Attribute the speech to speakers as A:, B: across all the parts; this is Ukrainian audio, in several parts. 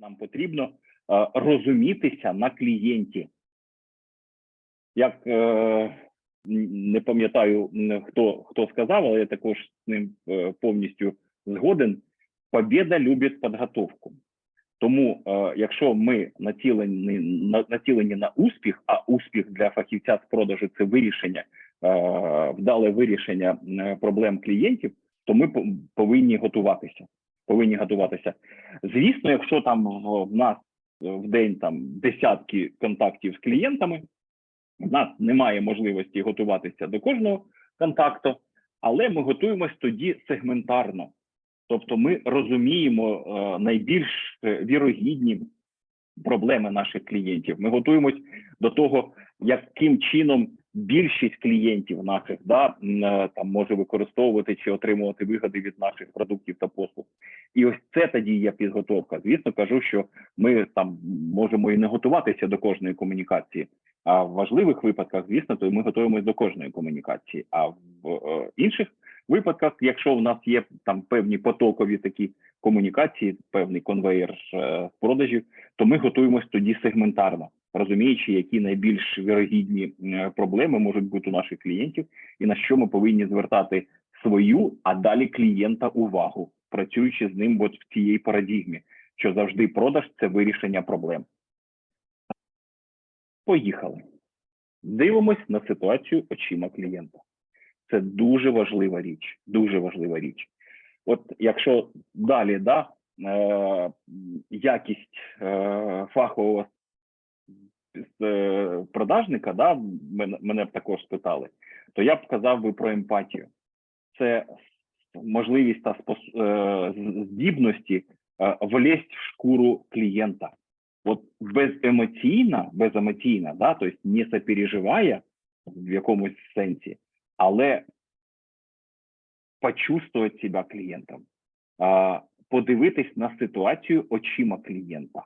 A: Нам потрібно е, розумітися на клієнті. Як е, не пам'ятаю, хто, хто сказав, але я також з ним е, повністю згоден. Побєда любить підготовку. Тому, якщо ми націлені на, націлені на успіх, а успіх для фахівця з продажу це вирішення, вдале вирішення проблем клієнтів, то ми повинні готуватися. Повинні готуватися. Звісно, якщо там в, в нас е, в день там десятки контактів з клієнтами, в нас немає можливості готуватися до кожного контакту, але ми готуємось тоді сегментарно. Тобто ми розуміємо е, найбільш е, вірогідні проблеми наших клієнтів. Ми готуємось до того, яким чином більшість клієнтів наших да, е, там може використовувати чи отримувати вигоди від наших продуктів та послуг. І ось це тоді є підготовка. Звісно, кажу, що ми там можемо і не готуватися до кожної комунікації. А в важливих випадках, звісно, то ми готуємось до кожної комунікації. А в е, інших випадках, якщо в нас є там певні потокові такі комунікації, певний конвейер е, продажів, то ми готуємось тоді сегментарно, розуміючи, які найбільш вірогідні е, проблеми можуть бути у наших клієнтів, і на що ми повинні звертати свою, а далі клієнта увагу, працюючи з ним от в цій парадігмі, що завжди продаж це вирішення проблем. Поїхали. Дивимось на ситуацію очима клієнта. Це дуже важлива річ. Дуже важлива річ. От якщо далі, да, е, якість е, фахового продажника, да, мене, б також спитали, то я б сказав би про емпатію. Це можливість та е, здібності е, влезть в шкуру клієнта. От беземоційна, беземоційна, да, тобто не сопереживає в якомусь сенсі, але почувствовать себя клієнтом, подивитись на ситуацію очима клієнта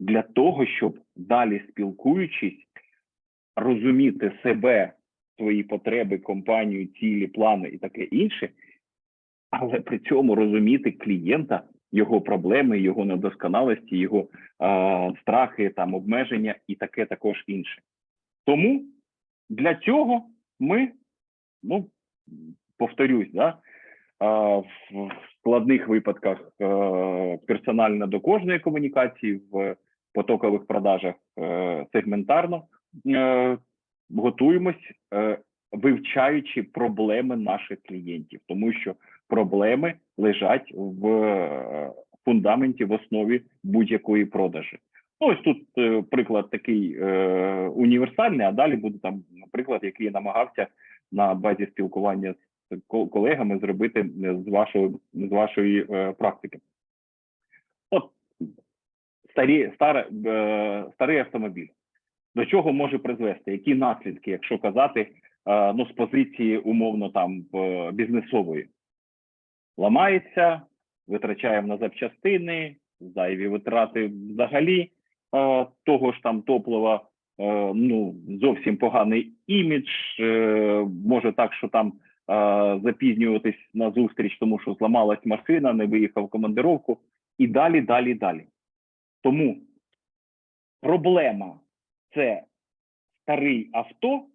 A: для того, щоб далі спілкуючись, розуміти себе, свої потреби, компанію, цілі, плани і таке інше, але при цьому розуміти клієнта, його проблеми, його недосконалості, його а, страхи, там обмеження і таке також інше. Тому для цього ми, ну повторюсь, да, в складних випадках е, персонально до кожної комунікації, в потокових продажах е, сегментарно е, готуємось, е, вивчаючи проблеми наших клієнтів, тому що проблеми лежать в фундаменті, в основі будь-якої продажі. Ну, ось тут приклад такий е, універсальний, а далі буде там приклад, який я намагався на базі спілкування з колегами зробити з вашої з вашої е, практики. Старі, старе, е, старий автомобіль. До чого може призвести? Які наслідки, якщо казати е, ну, з позиції умовно там е, бізнесової? Ламається, витрачаємо на запчастини, зайві витрати взагалі того ж там топлива, ну зовсім поганий імідж. Може так, що там запізнюватись на зустріч, тому що зламалась машина, не виїхав в командировку, і далі, далі, далі. Тому проблема це старий авто,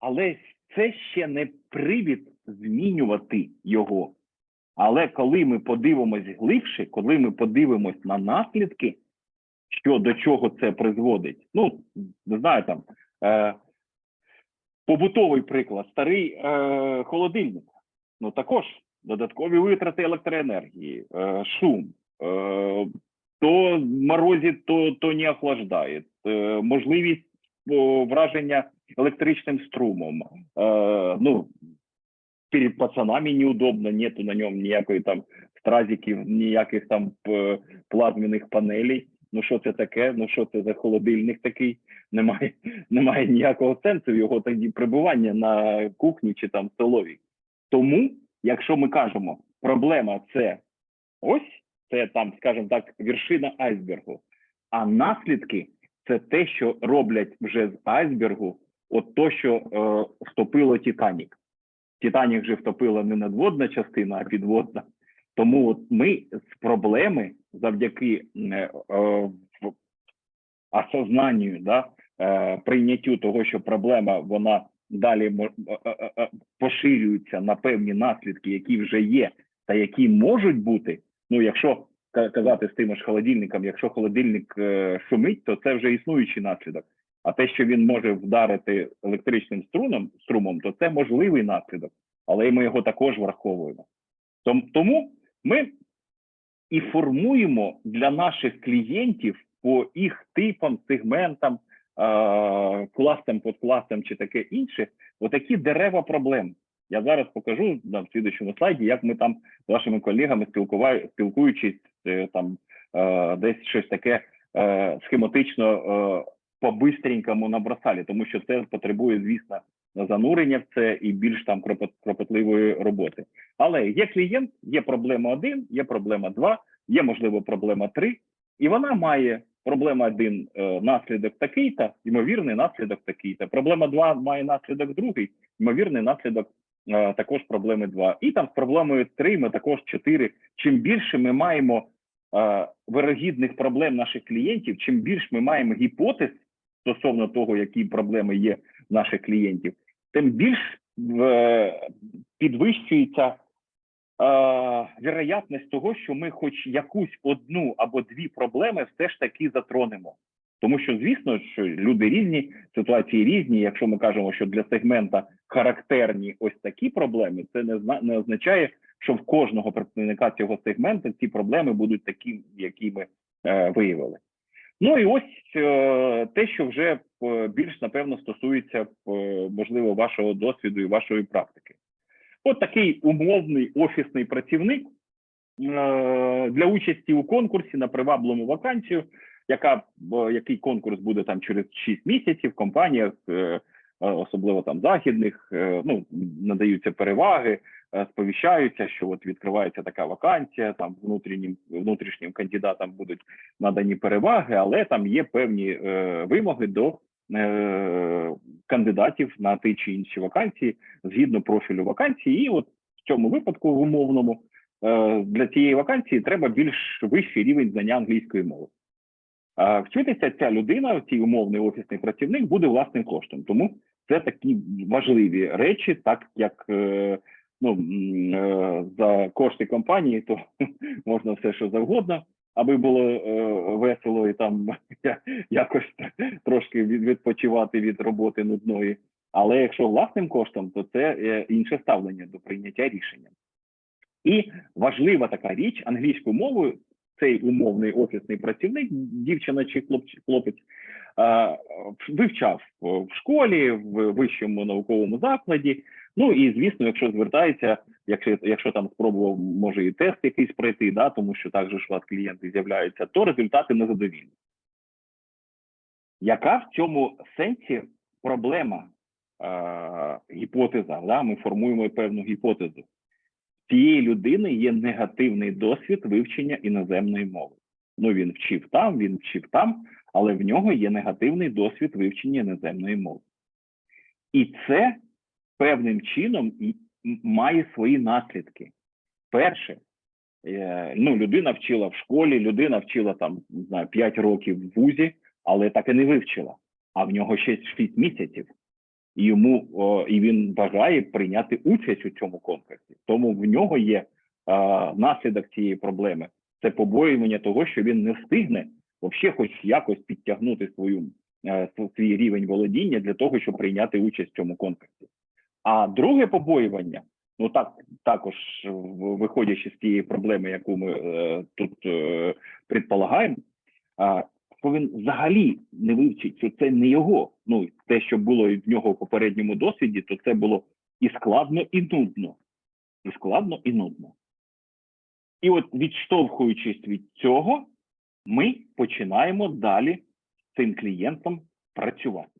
A: але це ще не привід змінювати його. Але коли ми подивимось глибше, коли ми подивимось на наслідки, що до чого це призводить, ну не знаю там е, побутовий приклад, старий е, холодильник. Ну також додаткові витрати електроенергії, е, шум, е, то морозить, то, то не охлаждає, е, можливість враження електричним струмом. Е, ну, перед пацанами неудобно, нету на ньому ніякої там стразиків, ніяких там п- плазменних панелей. Ну що це таке? Ну що це за холодильник такий? Немає, немає ніякого сенсу його тоді прибування на кухні чи там столовій. Тому, якщо ми кажемо, проблема це ось, це там, скажімо так, вершина айсбергу, а наслідки це те, що роблять вже з айсбергу, от то, що е, втопило Титанік. Титанік же втопила не надводна частина, а підводна. Тому от ми з проблеми завдяки е, е, осознанню, да, е, прийняттю того, що проблема вона далі е, е, е, поширюється на певні наслідки, які вже є, та які можуть бути. Ну, якщо казати з тими ж холодильником, якщо холодильник е, шумить, то це вже існуючий наслідок. А те, що він може вдарити електричним струмом, струмом, то це можливий наслідок, але ми його також враховуємо. Тому ми і формуємо для наших клієнтів по їх типам, сегментам, е, класам, подкласам чи таке інше, отакі дерева проблем. Я зараз покажу на слідчому слайді, як ми там з вашими колегами спілкуючись е, там е, десь щось таке е, схематично по-бистренькому набросали, тому що це потребує, звісно, занурення в це і більш там кропотливої роботи. Але є клієнт, є проблема один, є проблема два, є можливо проблема три, і вона має проблема один наслідок такий-то, ймовірний наслідок такий-то. Проблема два має наслідок другий, ймовірний наслідок також проблеми два. І там з проблемою три ми також чотири. Чим більше ми маємо е, вирогідних проблем наших клієнтів, чим більше ми маємо гіпотез стосовно того, які проблеми є в наших клієнтів, тим більш е, підвищується е, вероятність того, що ми хоч якусь одну або дві проблеми все ж таки затронемо. Тому що, звісно, що люди різні, ситуації різні. Якщо ми кажемо, що для сегмента характерні ось такі проблеми, це не зна не означає, що в кожного представника цього сегменту ці проблеми будуть такі, які ми е, виявили. Ну і ось е, те, що вже е, більш напевно стосується е, можливо вашого досвіду і вашої практики. От такий умовний офісний працівник е, для участі у конкурсі на привабливу вакансію, яка е, який конкурс буде там через 6 місяців в компаніях, е, особливо там західних, е, ну надаються переваги, е, сповіщаються, що от відкривається така вакансія, там внутрішнім внутрішнім кандидатам будуть надані переваги, але там є певні е, вимоги до е, кандидатів на ті чи інші вакансії згідно профілю вакансії. І от в цьому випадку, в умовному, е, для цієї вакансії треба більш вищий рівень знання англійської мови. Вчитися ця людина, цей умовний офісний працівник, буде власним коштом. Тому це такі важливі речі, так як е, ну, е, за кошти компанії, то можна все, що завгодно, аби було е, весело і там якось трошки відпочивати від роботи нудної. Але якщо власним коштом, то це інше ставлення до прийняття рішення. І важлива така річ англійською мовою. Цей умовний офісний працівник, дівчина чи хлопець, вивчав в школі, в вищому науковому закладі. Ну і звісно, якщо звертається, якщо якщо там спробував, може і тест якийсь пройти, да, тому що так же ж клієнти з'являються, то результати незадовільні. Яка в цьому сенсі проблема? Е, гіпотеза, да? ми формуємо певну гіпотезу. Цієї людини є негативний досвід вивчення іноземної мови. Ну, він вчив там, він вчив там, але в нього є негативний досвід вивчення іноземної мови. І це певним чином має свої наслідки. Перше, е, ну, людина вчила в школі, людина вчила там, не знаю, 5 років в вузі, але так і не вивчила. А в нього ще 6 місяців. І йому о, і він бажає прийняти участь у цьому конкурсі. Тому в нього є е, наслідок цієї проблеми. Це побоювання того, що він не встигне взагалі хоч якось підтягнути свою е, свій рівень володіння для того, щоб прийняти участь в цьому конкурсі. А друге побоювання, ну так також виходячи з тієї проблеми, яку ми е, тут е, предполагаємо, що він взагалі не вивчить, що це не його. Ну те, що було в нього в попередньому досвіді, то це було і складно, і нудно. І складно, і нудно. І от відштовхуючись від цього, ми починаємо далі з цим клієнтом працювати.